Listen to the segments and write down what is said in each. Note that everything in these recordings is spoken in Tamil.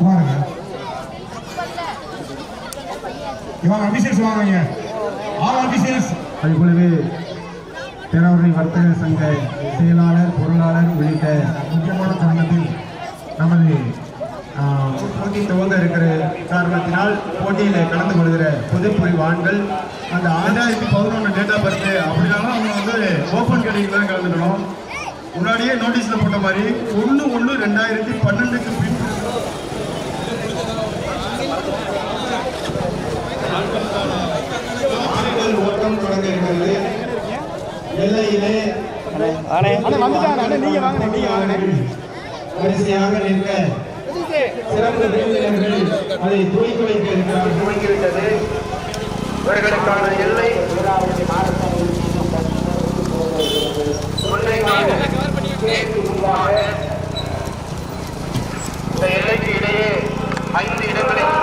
வாங்க. இவங்க அபிஷேக்ஸ் வாங்க ஆல் அபிஷேக்ஸ் அதுபோலவே போலவே வர்த்தக சங்க செயலாளர் பொருளாளர் உள்ளிட்ட முக்கியமான தருணத்தில் நமது போட்டி துவங்க இருக்கிற காரணத்தினால் போட்டியில் கலந்து கொள்கிற பொதுப்பிரிவு ஆண்கள் அந்த ஆண்டாயிரத்தி பதினொன்று டேட்டா பர்த்து அப்படினாலும் அவங்க வந்து ஓப்பன் கேடிங் தான் கலந்துக்கணும். முன்னாடியே நோட்டீஸில் போட்ட மாதிரி ஒன்று ஒன்று ரெண்டாயிரத்தி பன்னெண்டுக்கு பின் ஓட்டம் தொடங்க இருக்கிறது எல்லையிலே வரிசையாக நிற்க சிறப்பு விருந்தினர்கள் அதை துவக்கி வைக்க இருக்கிறார் துவங்கிவிட்டது இவர்களுக்கான எல்லை இந்த எல்லைக்கு இடையே ஐந்து இடங்களில்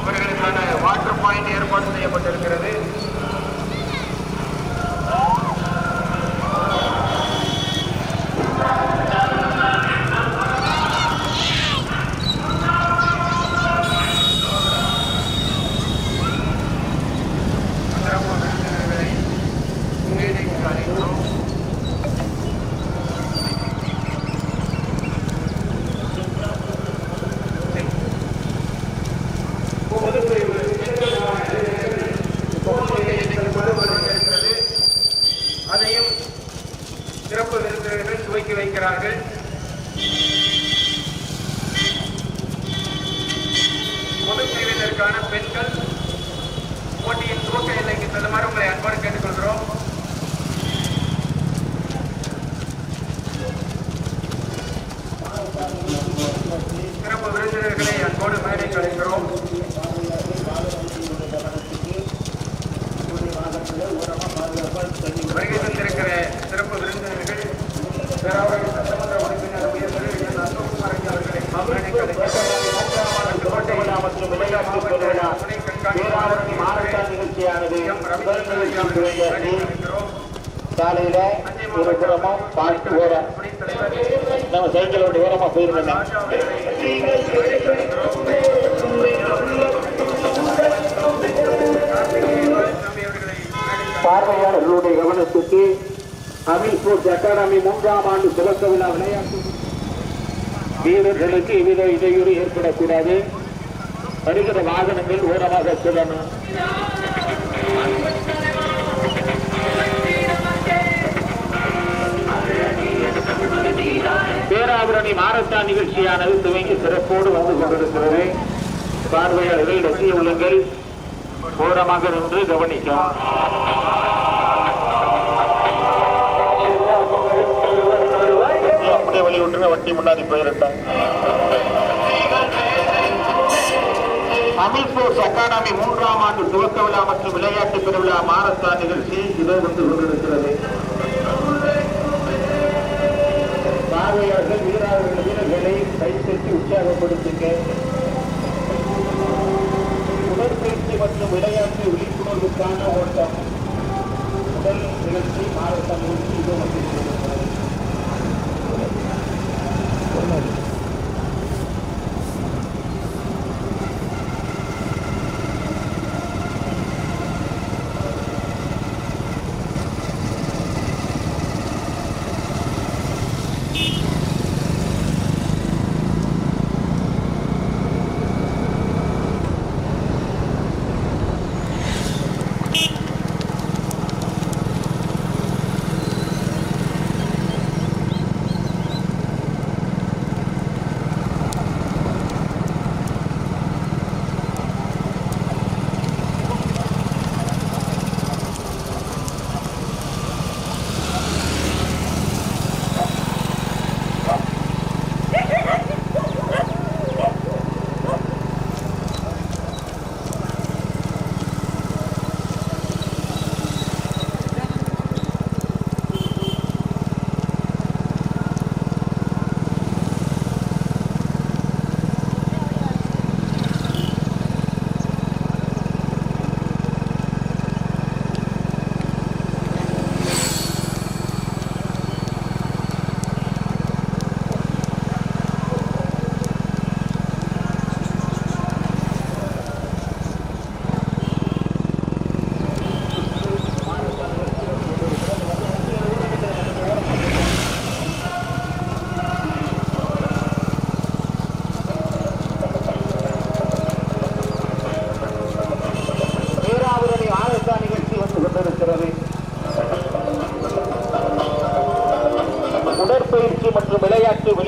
இவர்களுக்கான வாட்டர் பாயிண்ட் ஏற்பாடு செய்யப்பட்டிருக்கிறது. அகாடமி மூன்றாம் ஆண்டு துவக்க விழா விளையாட்டு. வீரர்களுக்கு எவ்வித இடையூறு ஏற்படக்கூடாது. வருகிற வாகனங்கள் ஓரமாக செல்லணும். பேராபுரணி மாரத்தான் நிகழ்ச்சியானது துவங்கி சிறப்போடு வந்து கொண்டிருக்கிறது. பார்வையாளர்கள் ரசிக உள்ளங்கள். ஓரமாக நின்று கவனிக்கும் அப்படியே விட்டுருங்க வண்டி முன்னாடி போயிருட்டாங்க அமில் ஸ்போர்ட்ஸ் அகாடமி மூன்றாம் ஆண்டு துவக்க விழா மற்றும் விளையாட்டு பெருவிழா மாரத்தான் நிகழ்ச்சி இதோ வந்து கொண்டிருக்கிறது.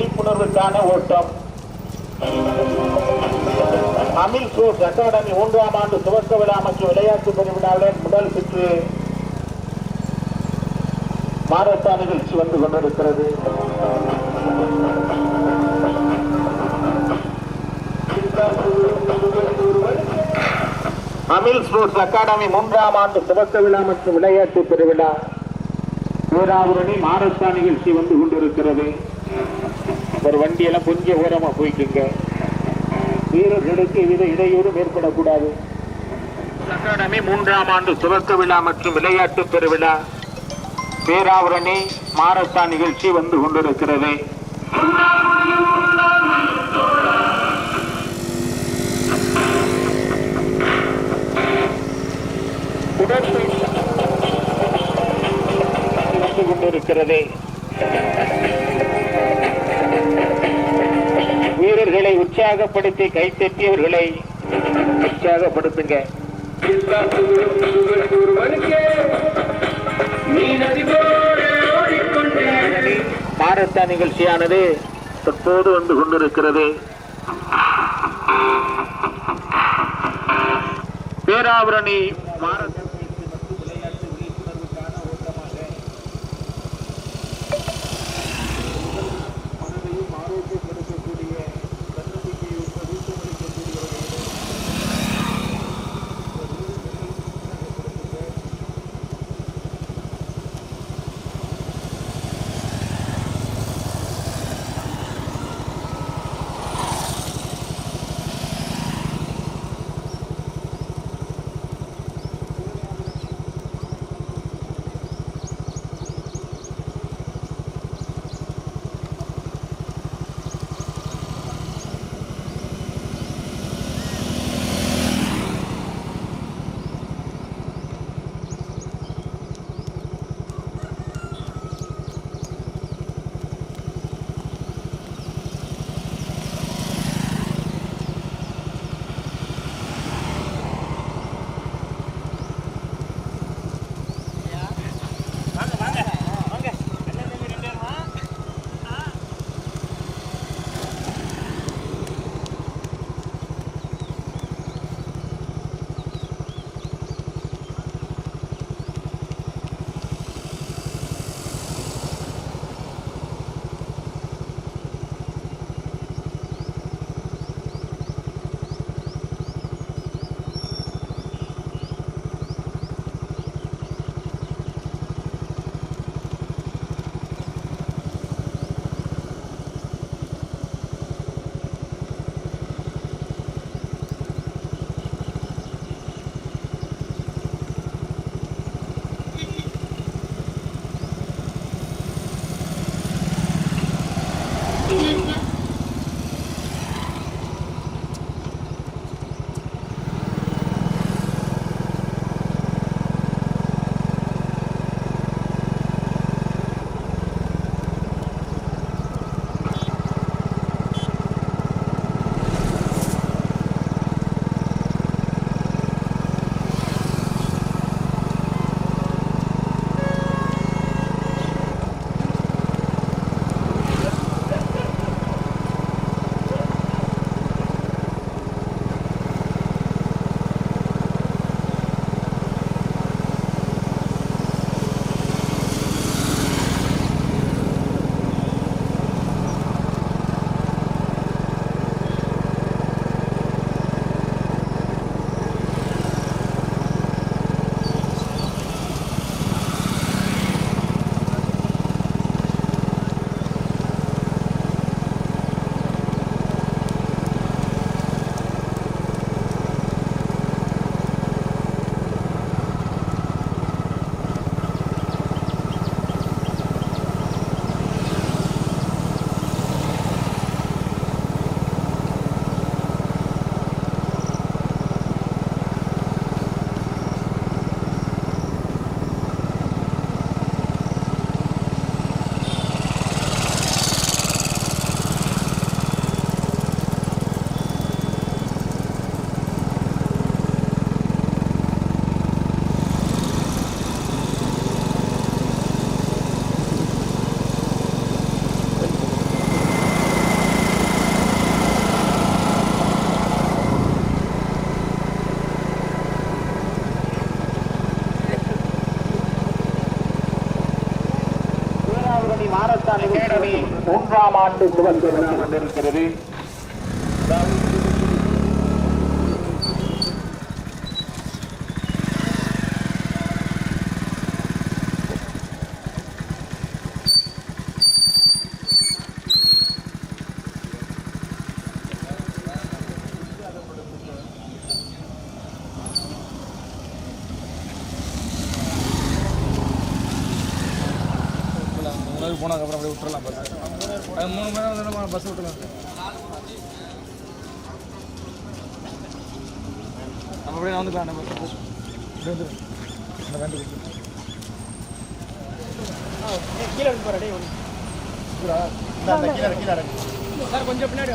விழிப்புணர்வுக்கான ஓட்டம். அமில் சூட் அகாடமி மூன்றாம் ஆண்டு துவக்க விழா மற்றும் விளையாட்டு பிரிவினாவின் முதல் சுற்று மாரத்தான் நிகழ்ச்சி வந்து கொண்டிருக்கிறது. அமில் ஸ்போர்ட்ஸ் அகாடமி மூன்றாம் ஆண்டு துவக்க விழா மற்றும் விளையாட்டு பெருவிழா. பேராவரணி மாரத்தான் நிகழ்ச்சி வந்து கொண்டிருக்கிறது. ஒரு வண்டியெல்லாம் கொஞ்சம் ஓரமா போய்க்குங்க வீரர்களுக்கு எவ்வித இடையூறும் ஏற்படக்கூடாது. அகாடமி மூன்றாம் ஆண்டு துவக்க விழா மற்றும் விளையாட்டு பெருவிழா. பேராவரணி மாரத்தான் நிகழ்ச்சி வந்து கொண்டிருக்கிறது. உடற்பயிற்சி வந்து கொண்டிருக்கிறது. வீரர்களை உற்சாகப்படுத்தி கைத்தட்டியவர்களை உற்சாகப்படுத்துங்க. மாரத்தான் நிகழ்ச்சியானது தற்போது வந்து கொண்டிருக்கிறது. பேராவரணி மாரத்தான் ஆண்டு துவக்க விழா கொண்டிருக்கிறது போனதுக்கப்புறம் அப்படியே விட்டுறலாம் பஸ் அது மூணு மணி நேரம் வந்து பஸ் விட்டுலாம் நம்ம அப்படியே வந்துக்கலாம் நம்ம அப்படியே வந்துடும் அந்த வண்டி கீழே வந்து பாரு டேய் சார் கொஞ்சம் பின்னாடி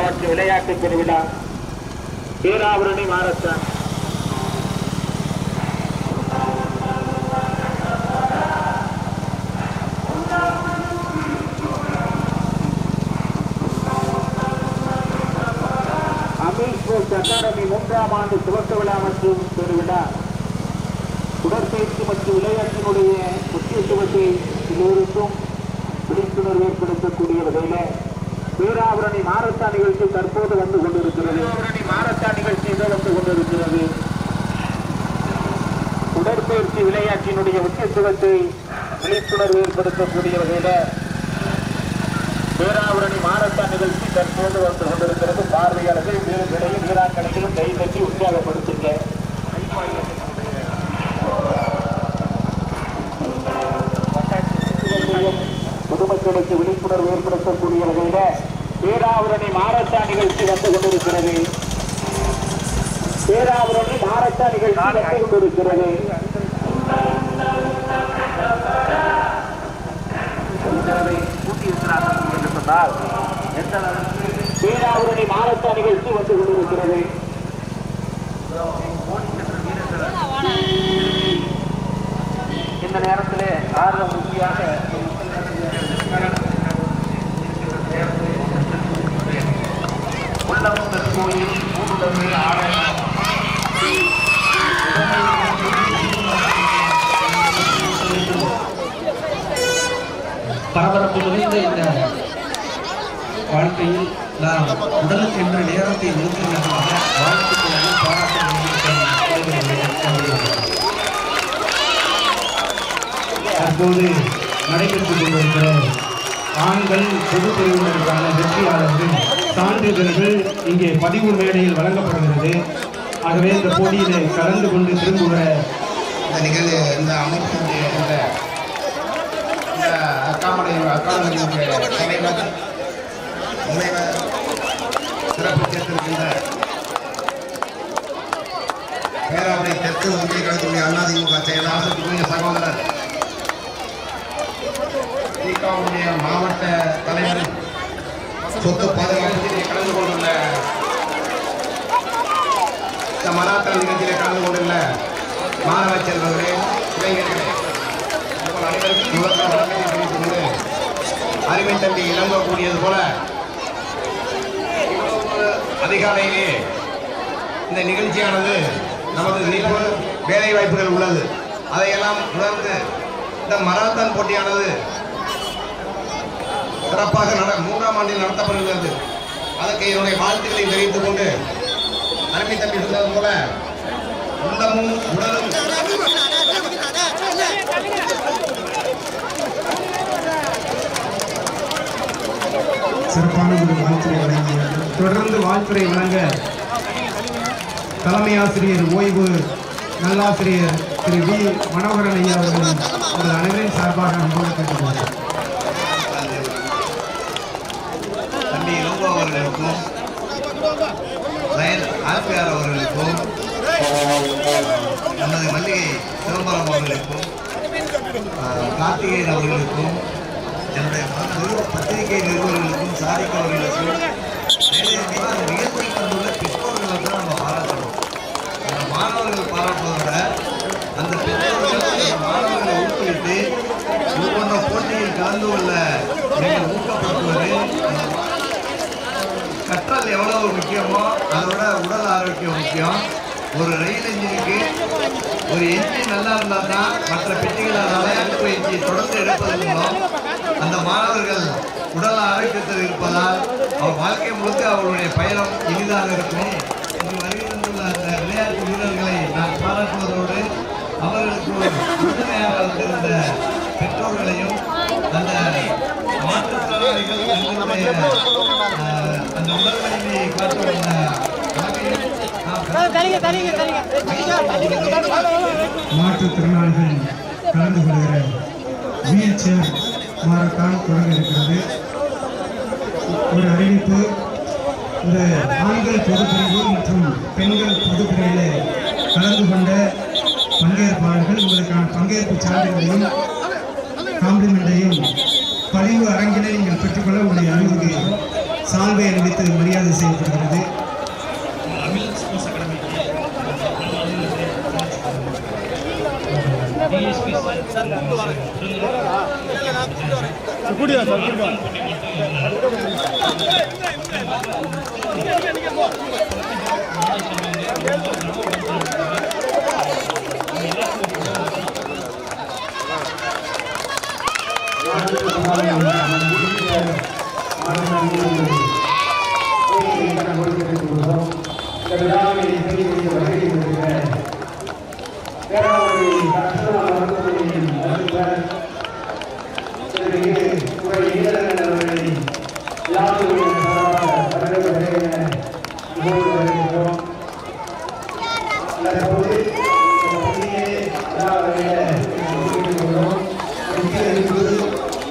துவக்க விளையாட்டு திருவிழா பேராவரணி மாரத்தான். அகாடமி மூன்றாம் ஆண்டு துவக்க விழா மற்றும் பெருவிழா. உடற்பயிற்சி மற்றும் விளையாட்டினுடைய முக்கியத்துவத்தை எல்லோருக்கும் விழிப்புணர்வு ஏற்படுத்தக்கூடிய வகையில் பேராவரணி மாரத்தான் நிகழ்ச்சி தற்போது வந்து கொண்டிருக்கிறது. பேராவரணி மாரத்தான் நிகழ்ச்சி வந்து கொண்டிருக்கிறது. உடற்பயிற்சி விளையாட்டினுடைய முக்கியத்துவத்தை விழிப்புணர்வு ஏற்படுத்தக்கூடிய வகையில பேராவரணி மாரத்தான் நிகழ்ச்சி தற்போது வந்து கொண்டிருக்கிறது. பார்வையாளர்கள் வீரர்களையும் வீராங்கனைகளும் கை தட்டி உற்சாகப்படுத்துங்க. பொதுமக்களுக்கு விழிப்புணர்வு ஏற்படுத்தக்கூடிய வகையில பேராவரணி மாரத்தான் நிகழ்ச்சி வந்து கொண்டிருக்கிறது. பேராவரணி மாரத்தான் நிகழ்ச்சி வந்து கொண்டிருக்கிறது. பேராவரணி மாரத்தான் நிகழ்ச்சி வந்து கொண்டிருக்கிறது. இந்த நேரத்தில் ஆர்வம் முக்கியாக நல்லவங்கள் கோயில் மூடுதல் ஆடலாம் பரபரப்பு நிறைந்த இந்த வாழ்க்கையில் நாம் உடலுக்கு என்ற நேரத்தை ஒதுக்குவதற்காக வாழ்த்துக்களையும் பாராட்டுகளையும் தற்போது நடைபெற்றுக் கொண்டிருக்கிற ஆண்கள் பொது பிரிவினருக்கான வெற்றியாளர்கள் சான்றிதழ்கள் இங்கே பதிவு மேடையில் வழங்கப்படுகிறது. ஆகவே இந்த போட்டியிலே கலந்து கொண்டு திரும்புகிற இந்த நிகழ்வு இந்த அமைப்பினுடைய இந்த இந்த அக்காமடை அக்காடமியினுடைய தலைவர் முனைவர் சிறப்பு சேர்த்திருக்கின்ற பேராவளி தெற்கு ஒன்றிய கழகத்துடைய அதிமுக செயலாளர் சகோதரர் மாவட்ட தலைவர் சொத்து பாதுகாப்பு கலந்து கொண்டுள்ள இந்த மராத்தான் நிகழ்ச்சியிலே கலந்து கொண்டுள்ள மாணவ செல்வங்களே இளைஞர்களே உங்கள் அனைவருக்கும் முதல்ல தெரிவித்துக் கொண்டு அருமை தம்பி இளங்கோ கூடியது போல அதிகாலையிலே இந்த நிகழ்ச்சியானது நமது நினைவு வேலை வாய்ப்புகள் உள்ளது. அதையெல்லாம் உணர்ந்து இந்த மராத்தான் போட்டியானது சிறப்பாக நட மூன்றாம் ஆண்டில் நடத்தப்படுகிறது அதற்கு என்னுடைய வாழ்த்துக்களை தெரிவித்துக் கொண்டு அருமை தம்பி சொன்னது போல உள்ளமும் உடலும். சிறப்பான ஒரு வாழ்த்துறை வழங்கினார்கள் தொடர்ந்து வாழ்த்துறை வழங்க தலைமை ஆசிரியர் ஓய்வு நல்லாசிரியர் திரு வி. மனோகரன் ஐயா அவர்கள் உங்கள் அனைவரின் சார்பாக அன்போடு கேட்டுக்கொள்கிறேன் தம்பி இளங்கோ அவர்களுக்கும் லயன் ஆப்பியார் அவர்களுக்கும் நமது மல்லிகை சிதம்பரம் அவர்களுக்கும் கார்த்திகேயன் அவர்களுக்கும் என்னுடைய பத்திரிகை நிறுவனங்களுக்கும் சாரிக் அவர்களுக்கும் நிறைய நிகழ்ச்சி பெற்றோர்களை தான் நம்ம பாராட்டணும் அந்த மாணவர்கள் அந்த பெற்றோர்கள் மாணவர்களை ஊக்குவித்து இது போட்டியில் கலந்து கொள்ள நீங்கள் ஊக்கப்படுத்துவது கற்றல் எவ்வளவு முக்கியமோ அதோட உடல் ஆரோக்கியம் முக்கியம். ஒரு ரயில் இன்ஜினுக்கு ஒரு என்ஜின் நல்லா இருந்தால் தான் மற்ற பெட்டிகளால் அடுப்பு என்ஜின் தொடர்ந்து எடுப்பதன் மூலம் அந்த மாணவர்கள் உடல் ஆரோக்கியத்தில் இருப்பதால் அவர் வாழ்க்கை முழுக்க அவருடைய பயணம் இனிதாக இருக்கும். இங்கு வருகின்றுள்ள அந்த விளையாட்டு வீரர்களை நான் பாராட்டுவதோடு அவர்களுக்கு உறுதுணையாக வந்திருந்த பெற்றோர்களையும் அந்த அந்த உடல் வலிமையை மாற்றுத்திறனாளிகள் கலந்து கொள்கிற வீல் மாரத்தான் தொடங்க இருக்கிறது ஒரு அறிவிப்பு இந்த ஆண்கள் பொதுப்பிரிவு மற்றும் பெண்கள் பொதுப்பிரிவில் கலந்து கொண்ட பங்கேற்பாளர்கள் உங்களுக்கான பங்கேற்பு சான்றிதழையும் காம்ப்ளிமெண்டையும் பதிவு அரங்கினை நீங்கள் பெற்றுக்கொள்ள உங்களை அறிவுக்கு சால்வை அணிவித்து மரியாதை செய்யப்படுகிறது. கூட்டியா சார் கூட்டியா இந்த விழாவை செய்து